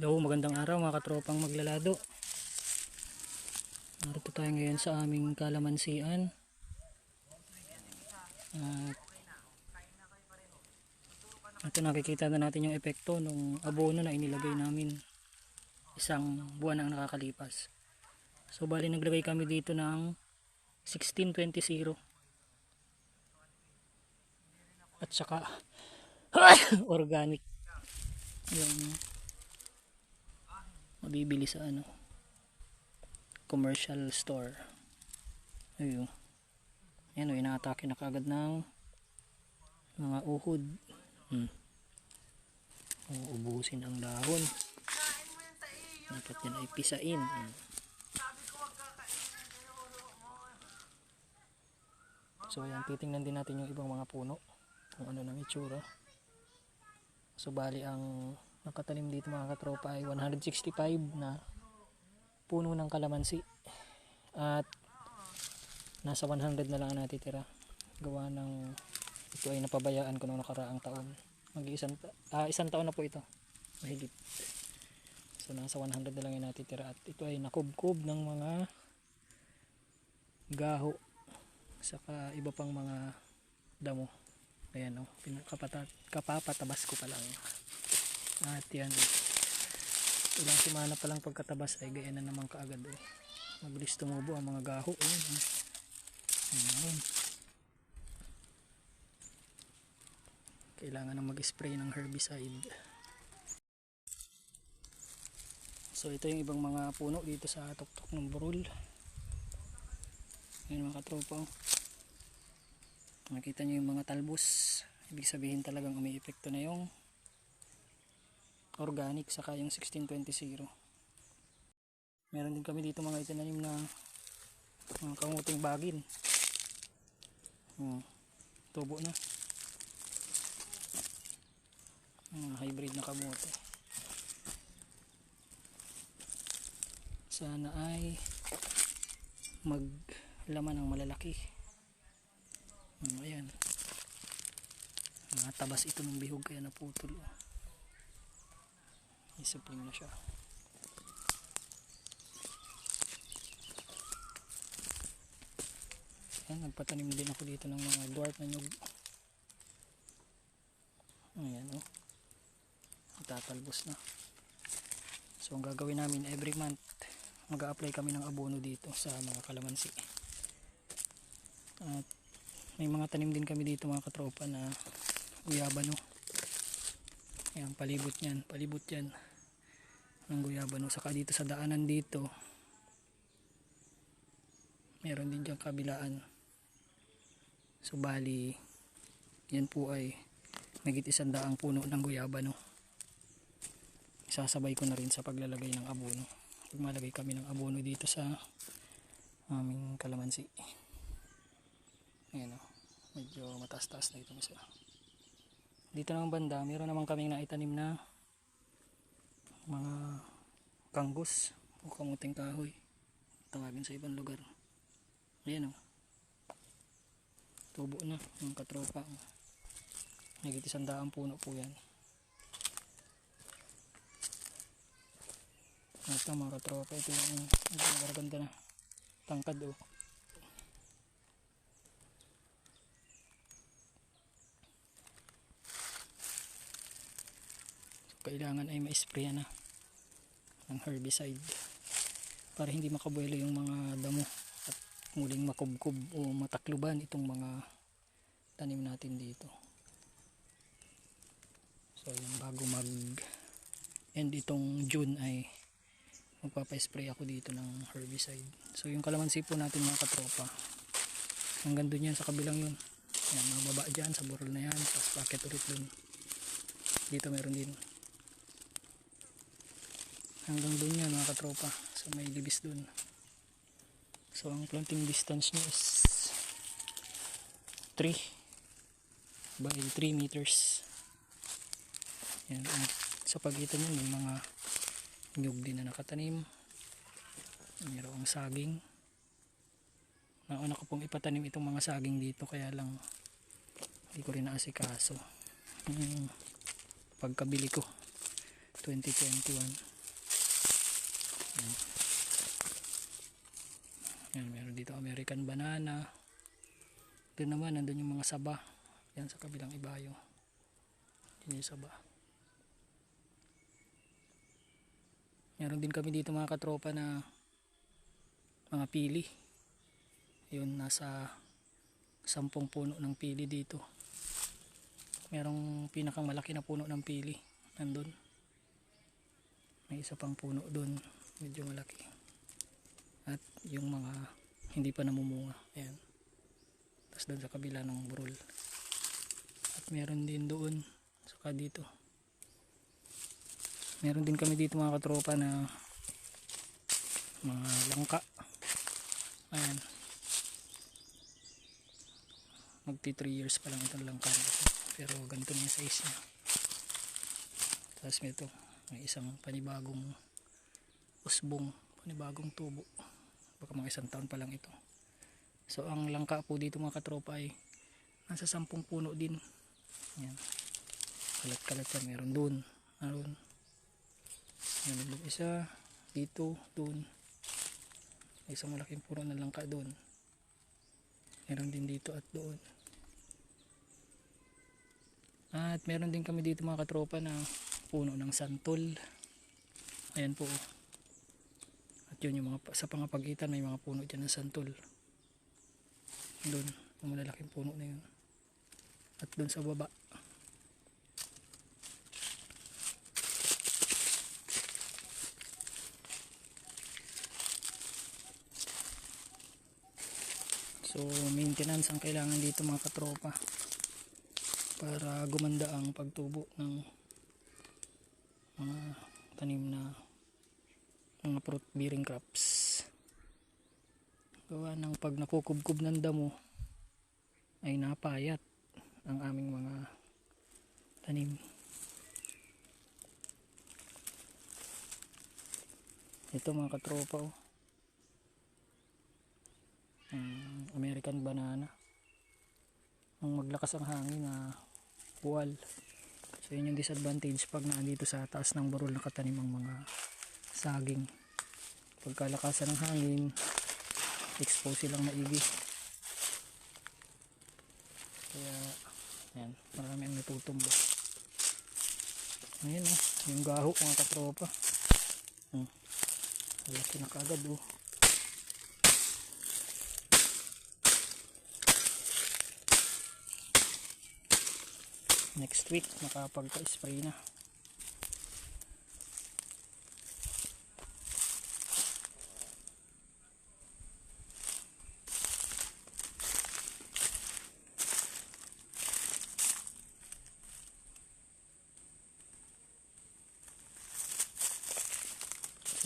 Hello, magandang araw mga katropang maglalado. Narito tayo ngayon sa aming kalamansian. At ito nakikita na natin yung epekto ng abono na inilagay namin isang buwan ang nakakalipas. So bali naglagay kami dito ng 1620 at saka organic yung mabibili sa ano commercial store. Ayun. Ayun o inaatake na kagad ng mga uhod. Hmm. uubusin ang dahon. Dapat yan ay pisain. Hmm. so ayan titingnan din natin yung ibang mga puno. Kung ano nang itsura. So bali ang nakatanim dito mga katropa ay 165 na puno ng kalamansi. At nasa 100 na lang ang natitira. Gawa ng ito ay napabayaan ko noong nakaraang taon. Mag isang, ah, isang taon na po ito. Mahigit. So nasa 100 na lang yung natitira. At ito ay nakubkob ng mga gaho. Saka iba pang mga damo. Ayan o pinakapata, kapapatabas ko pa lang at yan ilang semana pa lang pagkatabas ay gaya na naman kaagad eh. mabilis tumubo ang mga gaho ayan, oh. ayan. kailangan na mag-spray ng herbicide so ito yung ibang mga puno dito sa tuktok ng burul ayan mga katropa oh. nakita nyo yung mga talbos ibig sabihin talagang umi-epekto na yung organic saka yung 1620 meron din kami dito mga itinanim na mga kamuting bagin. Hmm, tubo na. Mga hybrid na kamote. Sana ay maglaman ng malalaki. Hmm, ayan. Mga tabas ito ng bihog kaya naputol. oh. Isipling na siya. Ayan, nagpatanim din ako dito ng mga dwarf na nyug. Ayan o. Oh. Tatalbos na. So ang gagawin namin every month, mag apply kami ng abono dito sa mga kalamansi. At may mga tanim din kami dito mga katropa na guyabano. Ayan, palibot yan, palibot yan ng guyabano saka dito sa daanan dito meron din dyan kabilaan. So bali yan po ay nagit isang daang puno ng guyabano isasabay ko na rin sa paglalagay ng abono. Magmalagay kami ng abono dito sa aming kalamansi. Ayan o medyo mataas-taas na ito dito naman banda meron naman kaming naitanim na mga kanggos o kamuting kahoy. Tawagin sa ibang lugar. Ayan o tubo na ng katropa. Nagit isang daang puno po yan. Ito mga katropa ito yung ito ganda na tangkad o kailangan ay ma-spray na ng herbicide para hindi makabuelo yung mga damo at muling makubkob o matakluban itong mga tanim natin dito. So yung bago mag end itong June ay magpapa-spray ako dito ng herbicide. So yung kalamansi po natin mga katropa hanggang dun yan sa kabilang yun. Yan mababa dyan sa burol na yan tapos packet ulit dun? Dito meron din hanggang doon yan mga katropa. So may libis doon so ang planting distance nyo is 3 by 3 meters. Yan at sa pagitan nyo may mga nyug din na nakatanim. Mayroong saging. Nauna ko pong ipatanim itong mga saging dito kaya lang hindi ko rin naasikaso. Yung pagkabili ko 2021 Yan. Yan, meron dito American banana. Doon naman, nandun yung mga saba. Yan sa kabilang ibayo. Yan yung saba. Meron din kami dito mga katropa na mga pili. Yun, nasa sampung puno ng pili dito. Merong pinakang malaki na puno ng pili. Nandun. May isa pang puno doon. Medyo malaki. At yung mga hindi pa namumunga. Ayan. Tapos doon sa kabila ng burol. At meron din doon. Saka dito. Meron din kami dito mga katropa na mga langka. Ayan. Magti 3 years pa lang itong langka. Pero ganito na yung size niya. Tapos ito, may isang panibagong usbong, panibagong tubo. Baka mga isang taon pa lang ito. So ang langka po dito mga katropa ay nasa sampung puno din. Yan. Kalat-kalat yan. Meron doon. Meron. Meron doon isa. Dito. May isang malaking puno ng langka doon. Meron din dito at doon. At meron din kami dito mga katropa na puno ng santol. Ayan po. Yun yung mga sa pangapagitan may mga puno dyan ng santol. Doon, yung malalaking puno na yun. At doon sa baba. So, maintenance ang kailangan dito mga katropa para gumanda ang pagtubo ng mga tanim na mga fruit bearing crops. Gawa ng pag nakukubkub ng damo ay napayat ang aming mga tanim. Ito mga katropa oh. American banana. Ang maglakas ang hangin na buwal so yun yung disadvantage pag naandito sa taas ng burol nakatanim ang mga saging pagkalakasan ng hangin expose silang maigi. Kaya yan marami ang natutumba. Ayun oh yung gaho mga katropa. Hmm. laki na kagad oh. Next week makapagpa-spray na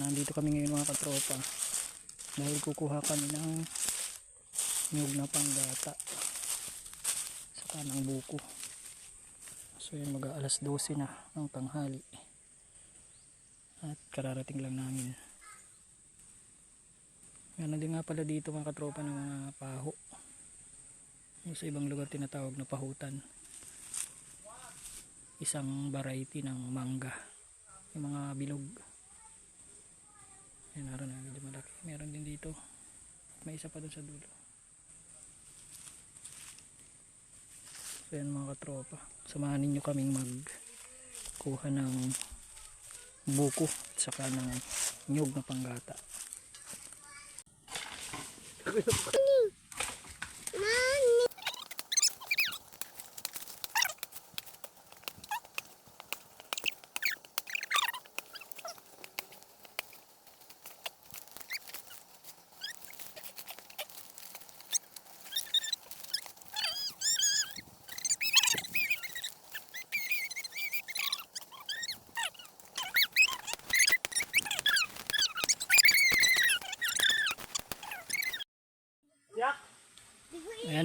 nandito kami ngayon mga katropa dahil kukuha kami ng nyug na panggata saka ng buko So yun mag alas 12 na ng tanghali. At kararating lang namin. Meron din nga pala dito mga katropa ng mga paho. Sa ibang lugar tinatawag na pahutan. Isang variety ng mangga. Yung mga bilog. Yan naroon na medyo malaki. Meron din dito. May isa pa dun sa dulo. So yan mga katropa. Samahan ninyo kaming magkuha ng buko at saka ng nyug na panggata.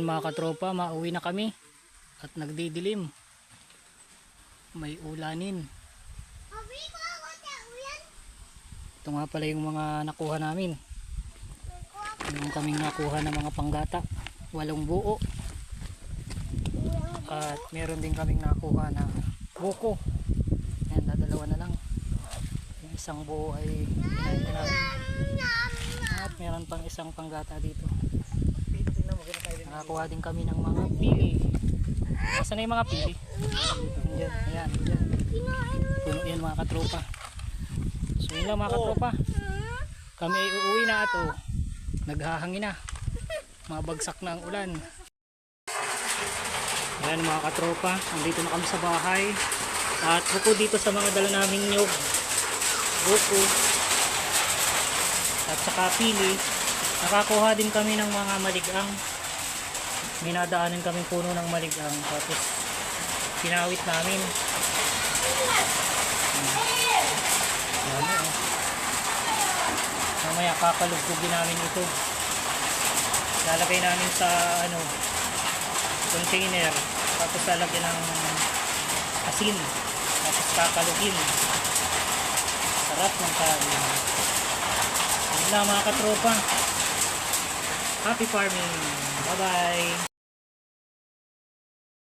Mga katropa, mauwi na kami at nagdidilim. May ulanin. Ito nga pala yung mga nakuha namin. Yung kaming nakuha ng mga panggata. Walong buo. At meron din kaming nakuha na buko. Ayan, dadalawa na lang. Yung isa isang buo ay namin. At meron pang isang panggata dito. Nakakuha din kami ng mga pili. Nasaan na yung mga pili? Ayan, ayan, ayan. Puno yan mga katropa. So yun lang mga katropa. Kami ay uuwi na ato. Naghahangin na. Mabagsak na ang ulan. Ayan mga katropa. Andito na kami sa bahay. At bukod dito sa mga dala naming nyog. Buko. At saka pili. Nakakuha din kami ng mga maligang. Minadaanan kaming puno ng maligang. Tapos pinawit namin. Dami oh. Mamaya kakalugtugin namin ito. Lalagay namin sa ano container. Tapos lalagyan ng asin. Tapos kakalugin. Sarap ng kain. Yun lang mga katropa. Happy farming. 拜拜。